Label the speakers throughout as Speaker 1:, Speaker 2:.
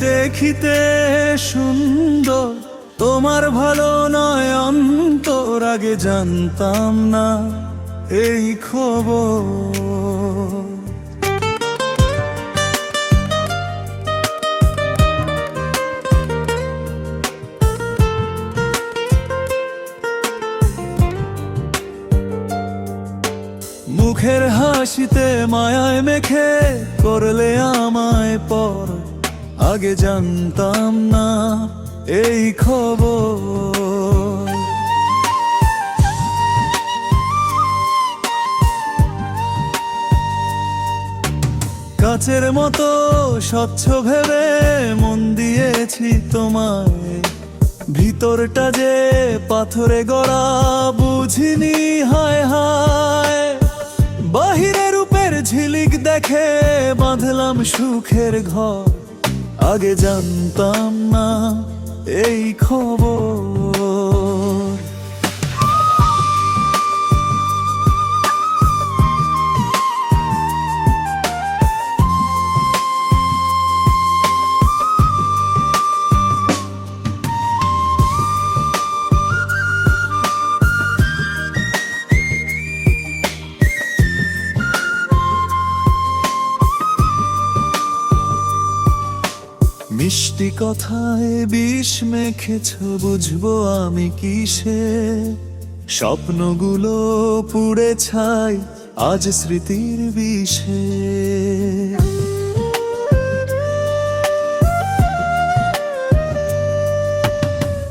Speaker 1: দেখিতে সুন্দর, তোমার ভালো নয় অন্তর, আগে জানতাম না এই খবর। মুখের হাসিতে মায়ায় মেখে করলে আমায় পর আগে জানতাম না এই খবর। কাছের মতো স্বচ্ছ ভেবে মন দিয়েছি তোমায়। ভিতরটা যে পাথরে গড়া বুঝিনি, হায় হায়। বাহিরে রূপের ঝিলিক দেখে বাঁধলাম সুখের ঘর। আগে জানতাম না এই খবর। মিষ্টি কথায় বিষ মেখেছ, বুঝব আমি কিসে? স্বপ্নগুলো পুড়ে ছাই আজ স্মৃতির বিষে।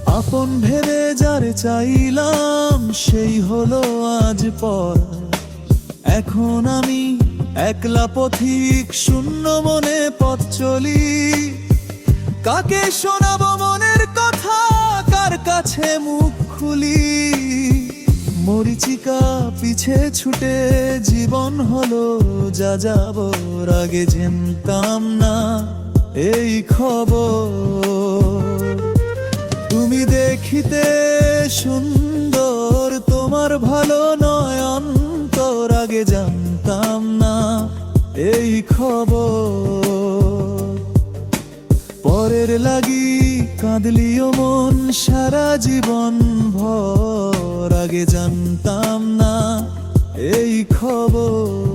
Speaker 1: আপন ভেবে যারে চাইলাম, সেই হলো আজ পর। এখন আমি একলা পথিক, শূন্য মনে পথ চলি। কাকে শোনাবো মনের কথা? কার কাছে মুখ খুলি? মরিচিকা পিছে ছুটে জীবন হলো, যা যাবর আগে জানতাম না এই খবর। তুমি দেখিতে সুন্দর, তোমার ভালো নয় অন্তর, আগে জানতাম না এই খবর। পরের লাগি কাঁদলিও মন সারা জীবন ভর। আগে জানতাম না এই খবর।